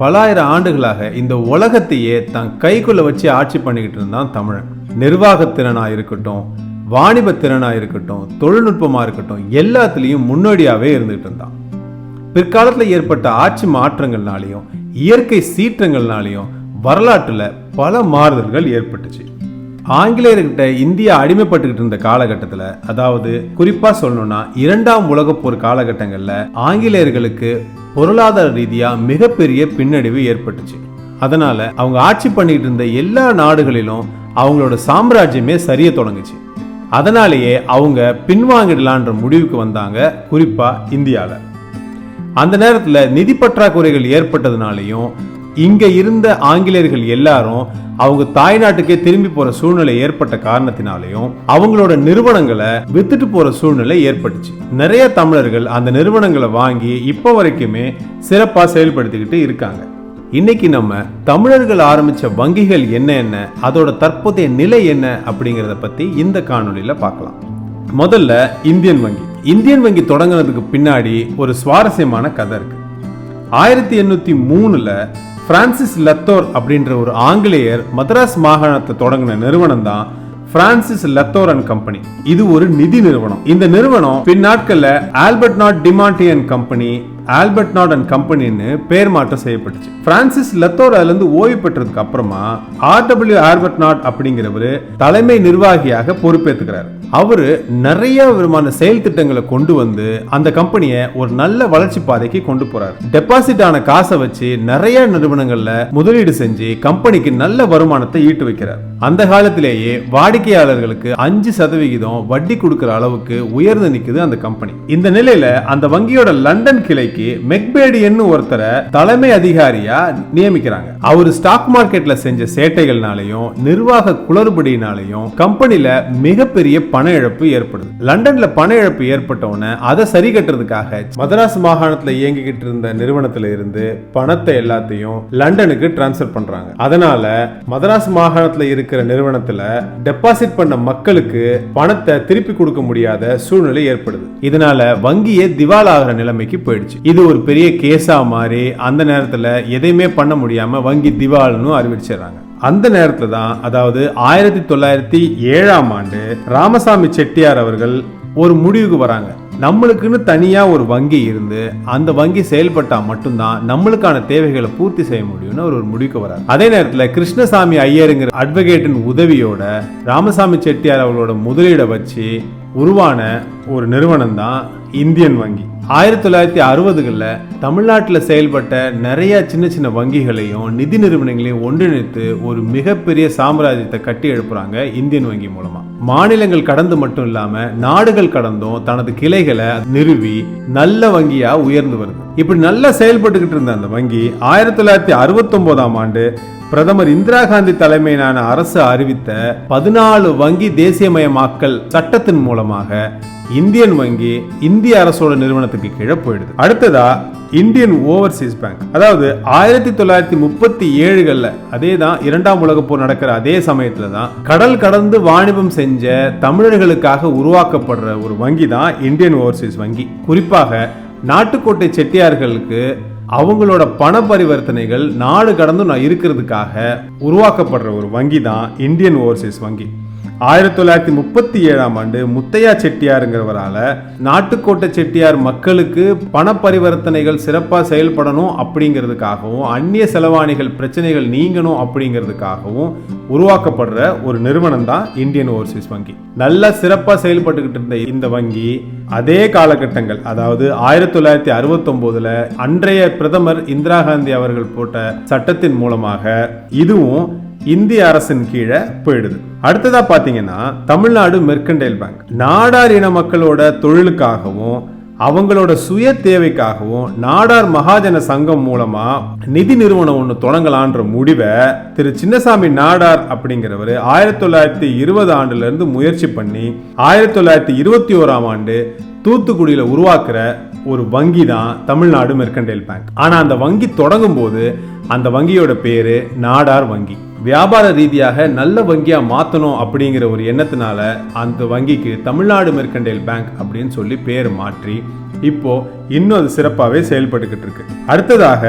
பலாயிரம் ஆண்டுகளாக இந்த உலகத்தையே தன் கைக்குள்ள வச்சு ஆட்சி பண்ணிக்கிட்டு இருந்தான் தமிழன். நிர்வாகத்திறனாக இருக்கட்டும் வாணிப திறனாக இருக்கட்டும் தொழில்நுட்பமாக இருக்கட்டும் எல்லாத்துலேயும் முன்னோடியாகவே இருந்துகிட்டு இருந்தான். பிற்காலத்தில் ஏற்பட்ட ஆட்சி மாற்றங்கள்னாலையும் இயற்கை சீற்றங்கள்னாலையும் வரலாற்றில் பல மாறுதல்கள் ஏற்பட்டுச்சு. ஆங்கிலேயர்கிட்ட இந்தியா அடிமைப்பட்டுக்கிட்டு இருந்த காலகட்டத்தில் அதாவது குறிப்பாக சொல்லணும்னா இரண்டாம் உலகப் போர் காலகட்டங்களில் ஆங்கிலேயர்களுக்கு பொருளாதார ரீதியாக மிகப்பெரிய பின்னடைவு ஏற்பட்டுச்சு. அதனால அவங்க ஆட்சி பண்ணிட்டு இருந்த எல்லா நாடுகளிலும் அவங்களோட சாம்ராஜ்யமே சரிய தொடங்குச்சு. அதனாலேயே அவங்க பின்வாங்கிடலான்ற முடிவுக்கு வந்தாங்க குறிப்பா இந்தியாவில் அந்த நேரத்தில் நிதி பற்றாக்குறைகள் ஏற்பட்டதுனாலையும் இங்க இருந்த ஆங்கிலேயர்கள் எல்லாரும் அவங்க தாய்நாட்டுக்கே திரும்பி போற சூழ்நிலை ஏற்பட்ட காரணத்தினாலையும் அவங்களோட நிறுவனங்களை வித்துட்டு போற சூழ்நிலை ஏற்பட்டுச்சு. நிறைய தமிழர்கள் அந்த நிறுவனங்களை வாங்கி இப்போ வரைக்குமே சிறப்பா செயல்படுத்திக்கிட்டு இருக்காங்க. இன்னைக்கு நம்ம தமிழர்கள் ஆரம்பிச்ச வங்கிகள் என்ன என்ன அதோட தற்போதைய நிலை என்ன அப்படிங்கறத பத்தி இந்த காணொளியில பார்க்கலாம். முதல்ல இந்தியன் வங்கி. இந்தியன் வங்கி தொடங்கினதுக்கு பின்னாடி ஒரு சுவாரஸ்யமான கதை இருக்கு. ஆயிரத்தி எண்ணூத்தி மூணுல பிரான்சிஸ் லத்தோர் அப்படின்ற ஒரு ஆங்கிலேயர் மதராஸ் மாகாணத்தை தொடங்கின நிறுவனம் தான் பிரான்சிஸ் லத்தோர் அண்ட் கம்பெனி. இது ஒரு நிதி நிறுவனம். இந்த நிறுவனம் பின்னாட்கள்ல ஆல்பர்ட் நாட் டிமாண்டியன் கம்பெனி ஆல்பர்ட் நாட் அண்ட் கம்பெனின்னு பேர் மாற்றம் செய்யப்பட்டுச்சு. பிரான்சிஸ் லத்தோர் அதுலேருந்து ஓய்வு பெற்றதுக்கு அப்புறமா ஆர்டபிள்யூ ஆல்பர்ட் நாட் அப்படிங்கிறவரு தலைமை நிர்வாகியாக பொறுப்பேற்றுக்கிறார் அவரு நிறைய விதமான செயல் திட்டங்களை கொண்டு வந்து அந்த கம்பெனியை ஒரு நல்ல வளர்ச்சி பாதைக்கு கொண்டு போறாரு. டெபாசிட் ஆன காசை வச்சு நிறைய நிறுவனங்கள்ல முதலீடு செஞ்சு கம்பெனிக்கு நல்ல வருமானத்தை ஈட்டு வைக்கிறார். அந்த காலத்திலேயே வாடிக்கையாளர்களுக்கு அஞ்சு சதவிகிதம் வட்டி கொடுக்கிற அளவுக்கு உயர்ந்து நிற்குது அந்த கம்பெனி. இந்த நிலையில அந்த வங்கியோட லண்டன் கிளைக்கு மெக்பேடியன்னு ஒருத்தரை தலைமை அதிகாரியா நியமிக்கிறாங்க. அவர் ஸ்டாக் மார்க்கெட்ல செஞ்ச சேட்டைகள்னாலையும் நிர்வாக குளறுபடினாலையும் கம்பெனில மிகப்பெரிய பண இழப்பு ஏற்படுது. லண்டன்ல பண இழப்பு ஏற்பட்டவுடனே அதை சரி கட்டுறதுக்காக மதராஸ் மாகாணத்துல இயங்கிக்கிட்டு இருந்த நிறுவனத்துல இருந்து பணத்தை எல்லாத்தையும் லண்டனுக்கு டிரான்ஸ்ஃபர் பண்றாங்க. அதனால மதராஸ் மாகாணத்துல இருக்கிற நிறுவனத்துல டெபாசிட் பண்ண மக்களுக்கு பணத்தை திருப்பி கொடுக்க முடியாத சூழ்நிலை ஏற்படுது. இதனால வங்கியே திவாலாகிற நிலைமைக்கு போயிடுச்சு. இது ஒரு பெரிய கேஸாக மாறி அந்த நேரத்தில் எதையுமே பண்ண முடியாமல் வங்கி திவால்னு அறிவிச்சிடுறாங்க. அந்த நேரத்தில் தான் அதாவது ஆயிரத்தி தொள்ளாயிரத்தி ஏழாம் ஆண்டு ராமசாமி செட்டியார் அவர்கள் ஒரு முடிவுக்கு வராங்க. நம்மளுக்குன்னு தனியாக ஒரு வங்கி இருந்து அந்த வங்கி செயல்பட்டால் மட்டும்தான் நம்மளுக்கான தேவைகளை பூர்த்தி செய்ய முடியும்னு அவர் ஒரு முடிவுக்கு வரார். அதே நேரத்தில் கிருஷ்ணசாமி ஐயருங்கிற அட்வொகேட்டின் உதவியோட ராமசாமி செட்டியார் அவர்களோட முதலீடை வச்சு உருவான ஒரு நிறுவனம் தான் இந்தியன் வங்கி. ஆயிரத்தி தொள்ளாயிரத்தி அறுபதுகளில் தமிழ்நாட்டில் செயல்பட்ட நிறைய சின்ன சின்ன வங்கிகளையும் நிதி நிறுவனங்களையும் ஒன்றிணைத்து ஒரு மிகப்பெரிய சாம்ராஜ்யத்தை கட்டி எழுப்புறாங்க இந்தியன் வங்கி மூலமா. மாநிலங்கள் கடந்து மட்டும் இல்லாம நாடுகள் கடந்தும் தனது கிளைகளை நிறுவி நல்ல வங்கியா உயர்ந்து வருது. இப்படி நல்லா செயல்பட்டுக்கிட்டு இருந்த அந்த வங்கி ஆயிரத்தி தொள்ளாயிரத்தி அறுபத்தி ஆண்டு பிரதமர் இந்திரா காந்தி தலைமையிலான அரசு அறிவித்த பதினாலு வங்கி தேசியமயமாக்கல் சட்டத்தின் மூலமாக இந்தியன் வங்கி இந்திய அரசோட நிறுவனத்துக்கு கீழே போயிடுது. அடுத்ததா இந்தியன் ஓவர்சீஸ் பேங்க் அதாவது ஆயிரத்தி தொள்ளாயிரத்தி முப்பத்தி ஏழுகள்ல அதே தான் இரண்டாம் உலக போர் நடக்கிற அதே சமயத்துல தான் கடல் கடந்து வாணிபம் செஞ்ச தமிழர்களுக்காக உருவாக்கப்படுற ஒரு வங்கி தான் இந்தியன் ஓவர்சீஸ் வங்கி. குறிப்பாக நாட்டுக்கோட்டை செட்டியார்களுக்கு அவங்களோட பண பரிவர்த்தனைகள் நாடு கடந்து நான் இருக்கிறதுக்காக உருவாக்கப்படுற ஒரு வங்கி தான் இந்தியன் ஓவர்சீஸ் வங்கி. ஆயிரத்தி தொள்ளாயிரத்தி முப்பத்தி ஏழாம் ஆண்டு முத்தையா செட்டியாருங்கிறவரால நாட்டுக்கோட்டை செட்டியார் மக்களுக்கு பண பரிவர்த்தனைகள் சிறப்பாக செயல்படணும் அப்படிங்கிறதுக்காகவும் அந்நிய செலவாணிகள் பிரச்சனைகள் நீங்கணும் அப்படிங்கிறதுக்காகவும் உருவாக்கப்படுற ஒரு நிறுவனம் தான் இந்தியன் ஓவர்சீஸ் வங்கி. நல்லா சிறப்பாக செயல்பட்டுக்கிட்டு இருந்த இந்த வங்கி அதே காலகட்டங்கள் அதாவது ஆயிரத்தி தொள்ளாயிரத்தி அறுபத்தொம்போதுல அன்றைய பிரதமர் இந்திரா காந்தி அவர்கள் போட்ட சட்டத்தின் மூலமாக இதுவும் இந்திய அரசின் கீழே போயிடுது. அடுத்ததா பாத்தீங்கன்னா தமிழ்நாடு மெர்கண்டைல் பேங்க் நாடார் இன மக்களோட தொழிலுக்காகவும் அவங்களோட சுய தேவைக்காகவும் நாடார் மகாஜன சங்கம் மூலமா நிதி நிறுவனம் ஒன்று தொடங்கலான்ற முடிவை திரு சின்னசாமி நாடார் அப்படிங்கிறவர் ஆயிரத்தி தொள்ளாயிரத்தி இருபது ஆண்டுல இருந்து முயற்சி பண்ணி ஆயிரத்தி தொள்ளாயிரத்தி இருபத்தி ஓராம் ஆண்டு தூத்துக்குடியில உருவாக்குற ஒரு வங்கி தான் தமிழ்நாடு மெர்கண்டைல் பேங்க் ஆனா அந்த வங்கி தொடங்கும் போது அந்த வங்கியோட பேரு நாடார் வங்கி. வியாபார ரீதியாக நல்ல வங்கியாக மாற்றணும் அப்படிங்கிற ஒரு எண்ணத்தினால அந்த வங்கிக்கு தமிழ்நாடு மெர்கண்டைல் பேங்க் அப்படின்னு சொல்லி பேர் மாற்றி இப்போ இன்னும் அது சிறப்பாகவே செயல்பட்டுக்கிட்டு இருக்கு. அடுத்ததாக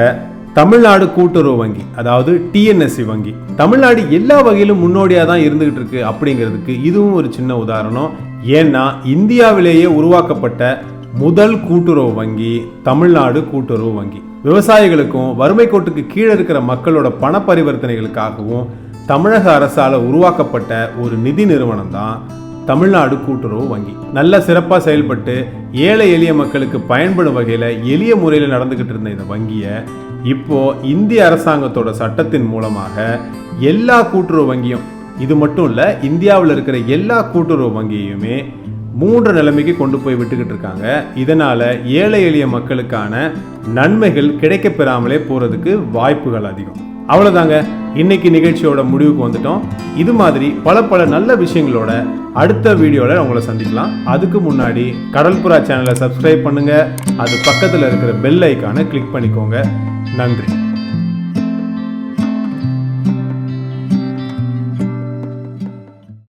தமிழ்நாடு கூட்டுறவு வங்கி அதாவது டிஎன்எஸ்சி வங்கி. தமிழ்நாடு எல்லா வகையிலும் முன்னோடியாக தான் இருந்துகிட்டு இருக்கு அப்படிங்கிறதுக்கு இதுவும் ஒரு சின்ன உதாரணம். ஏன்னா இந்தியாவிலேயே உருவாக்கப்பட்ட முதல் கூட்டுறவு வங்கி தமிழ்நாடு கூட்டுறவு வங்கி. விவசாயிகளுக்கும் வறுமை கோட்டுக்கு கீழே இருக்கிற மக்களோட பண பரிவர்த்தனைகளுக்காகவும் தமிழக அரசால் உருவாக்கப்பட்ட ஒரு நிதி நிறுவனம் தான் தமிழ்நாடு கூட்டுறவு வங்கி. நல்ல சிறப்பாக செயல்பட்டு ஏழை எளிய மக்களுக்கு பயன்படும் வகையில் எளிய முறையில் நடந்துக்கிட்டு இருந்த இந்த வங்கியை இப்போ இந்திய அரசாங்கத்தோட சட்டத்தின் மூலமாக எல்லா கூட்டுறவு வங்கியும் இது மட்டும் இல்லை இந்தியாவில் இருக்கிற எல்லா கூட்டுறவு வங்கியுமே மூன்று நிலைமைக்கு கொண்டு போய் விட்டுக்கிட்டு இருக்காங்க. இதனால் ஏழை எளிய மக்களுக்கான நன்மைகள் கிடைக்க பெறாமலே போகிறதுக்கு வாய்ப்புகள் அதிகம். அவ்வளோதாங்க இன்னைக்கு நிகழ்ச்சியோட முடிவுக்கு வந்துட்டோம். இது மாதிரி பல பல நல்ல விஷயங்களோட அடுத்த வீடியோவில் உங்களை சந்திக்கலாம். அதுக்கு முன்னாடி கடல்புறா சேனலை சப்ஸ்கிரைப் பண்ணுங்கள் அது பக்கத்தில் இருக்கிற பெல் ஐக்கானை கிளிக் பண்ணிக்கோங்க. நன்றி.